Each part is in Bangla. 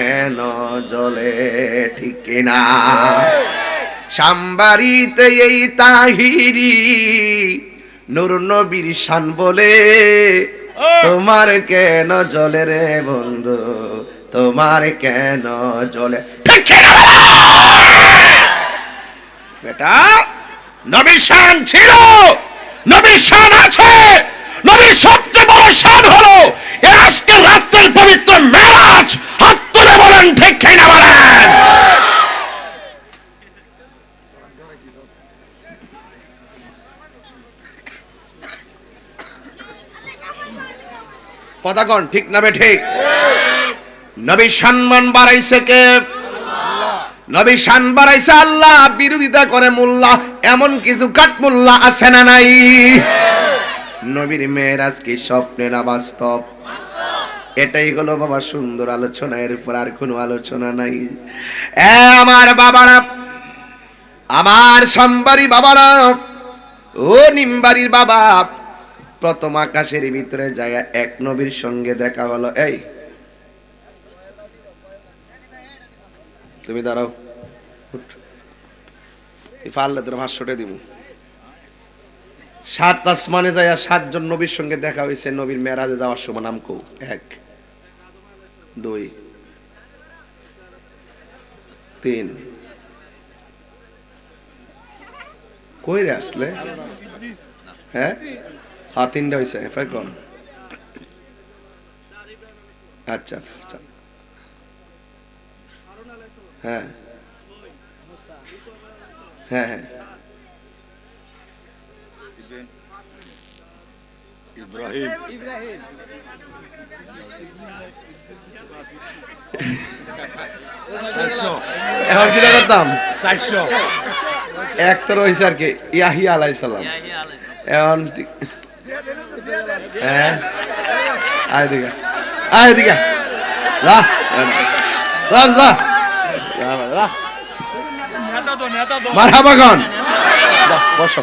কেন জলে ঠিক কিনা। সাম্বারিতে এই তাহিরি নুর নবীর শান বলে, তোমার কেন জলে রে বন্ধু? তোমার কেন জলে বেটা, নবীর শান ছিল, নবীর শান আছে, নবীর সবচেয়ে বড় শান হলো ঠিক বলেন কথা কন ঠিক না বে ঠিক? নবী সম্মান বাড়াইছে কে? নবী শান বাড়াইছে আল্লাহ, বিরোধিতা করে মোল্লা, এমন কিছু কাট মোল্লা আছে না নাই? নবীর মেয়েরাজ কি স্বপ্নে না বাস্তব এটাই হলো বাবা সুন্দর আলোচনা, এর উপর আর কোনো আলোচনা নাই। আমার বাবারা, আমার সম্বারি বাবারা, ও নিমবাড়ির বাবা, প্রথম আকাশের ভিতরে যায় এক নবীর সঙ্গে দেখা হলো। এই, তুমি দাঁড়াও পারলে তোর ভাষ্যটা দিব সাত আসমানে যায় সাতজন নবীর সঙ্গে দেখা হয়েছে নবীর মেরাজে যাওয়ার সময় নাম কৌ? এক, দুই, তিন। কই রে আসলে? হ্যাঁ? হ্যাঁ তিনটা হয়েছে এফআই কোন আচ্ছা আচ্ছা। হ্যাঁ। হ্যাঁ হ্যাঁ। ইব্রাহিম। এখন কি করতাম? চারশো। একটা রয়েছে আর কি ইয়াহি আলাই সালাম। এখন হ্যাঁ? আয় দিকে আয় দিকে যা যা যা বসো।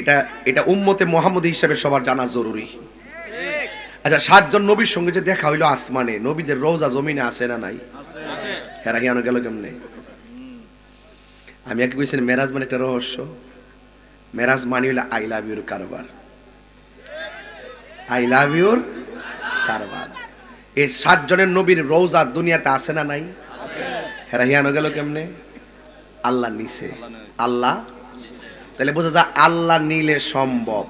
এটা এটা উম্মতে মোহাম্মদ হিসাবে সবার জানা জরুরি। আচ্ছা সাতজন নবীর সঙ্গে যে দেখা হইল আসমানে, নবীদের রোজা জমিনে আছে না নাই? হেরা হিয়ানো গেল কেমনে? আমি আগে কইছেন মেরাজ মানে একটা রহস্য। মেরাজ মানে হইল আই লাভ ইউর কারবার। আই লাভ ইউর কারবার। এই সাতজনের নবীর রোজা দুনিয়াতে আছে না নাই? হেরা হিয়ানো গেল কেমনে? আল্লাহ নিছে। আল্লাহ তাহলে বোঝা যায় আল্লাহ নিলে সম্ভব।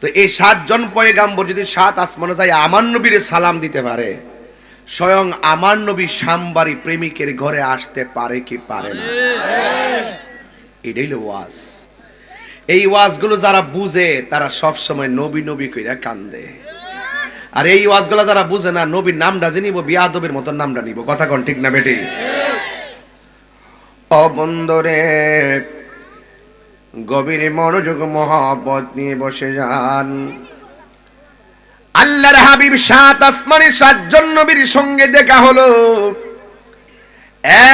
তো এই সাতজন পয়গাম্বর যদি সাত আসমানে যায়, আমার নবীরে সালাম দিতে পারে। স্বয়ং আমার নবী সামবারি প্রেমিকের ঘরে আসতে পারে কি পারে না? এটাই ওয়াজ। এই ওয়াজগুলো যারা বুঝে, তারা সব সময় নবী নবী কইরা কান্দে। আর এই ওয়াজগুলো যারা বুঝে না, নবীর নামটা যে নিব, বিয়াদবের মতন নামটা নিব। কথা কোন ঠিক না বেটি? অবন্দরে গভীর মনোযোগ মহাবত নিয়ে বসে যান। আল্লাহর হাবিব সাত আসমানে, সাতজন নবীর সঙ্গে দেখা হলো।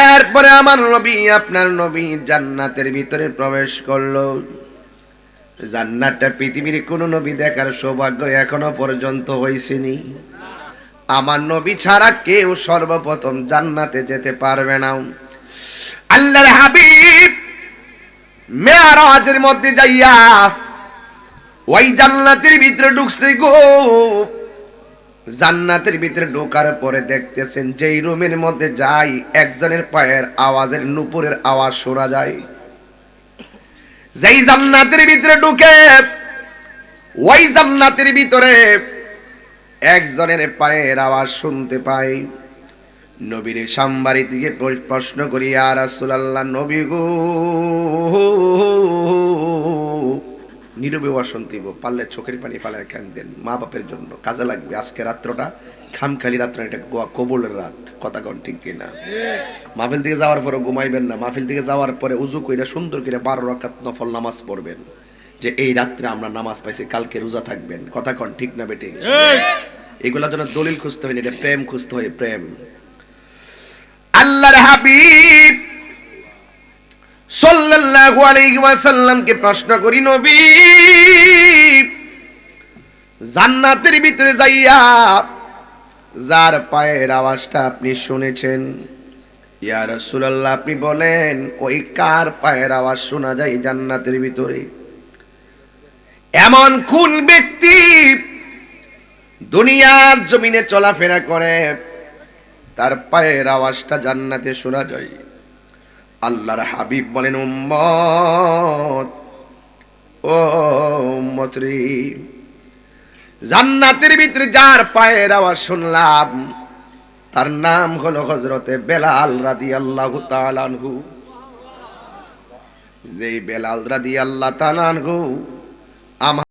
এরপরে আমার নবী আপনার নবী জান্নাতের ভিতরে প্রবেশ করল। জান্নাতটা পৃথিবীর কোন নবী দেখার সৌভাগ্য এখনও পর্যন্ত হয়েছেনি। আমার নবী ছাড়া কেউ সর্বপ্রথম জান্নাতে যেতে পারবে না। আল্লাহর হাবিব মেয়ারাজের মধ্যে যাইয়া ওই জান্নাতের ভিতরে ঢুকছে গো। জান্নাতের ভিতরে ঢোকার পরে দেখতেছেন যেই রুমের মধ্যে যাই, একজনের পায়ের আওয়াজের নুপুরের আওয়াজ শোনা যায়। যেই জান্নাতের ভিতরে ঢুকে, ওই জান্নাতের ভিতরে একজনের পায়ের আওয়াজ শুনতে পাই। নবীর সাম্বারি থেকে প্রশ্ন করি আর রাসূলুল্লাহ নবী গো। নীরবে অশান্তি হইব পারলে চোখের পানি ফালায় খান দেন মা বাপের জন্য। কাজে লাগবে আজকে রাত্রটা খামখালি রাত্র এটা গোয়া কবুলের রাত। কথা কন ঠিক কিনা? মাহফিল থেকে যাওয়ার পরে ঘুমাইবেন না। মাহফিল থেকে যাওয়ার পরে উজু কইরা সুন্দর করে বারো রাকাত নফল নামাজ পড়বেন। যে এই রাত্রে আমরা নামাজ পাইছি কালকে রোজা থাকবেন। কথা কন ঠিক না বেটি? এগুলোর জন্য দলিল খুঁজতে হয় না এটা প্রেম খুঁজতে হয় প্রেম। হাবিব। সাল্লাল্লাহু আলাইহি ওয়াসাল্লামকে প্রশ্ন করি নবী জান্নাতের ভিতরে যাইয়া যার পায়ের আওয়াজটা আপনি শুনেছেন? ইয়া রাসূলুল্লাহ, আপনি বলেন, ওই কার পায়ের আওয়াজ শোনা যায় জান্নাতের ভিতরে? এমন কোন ব্যক্তি দুনিয়ার জমিনে চলাফেরা করে তার পায়ের আওয়াজটা জান্নাতে শোনা যায়। আল্লাহর হাবিব বলেন ও জান্নাতের ভিতরে যার পায়ের আওয়াজ শুনলাম, তার নাম হলো হজরতে বেলাল রাদি আল্লাহ তালানহু যেই বেলাল রাদি আল্লাহ তালানহু আমার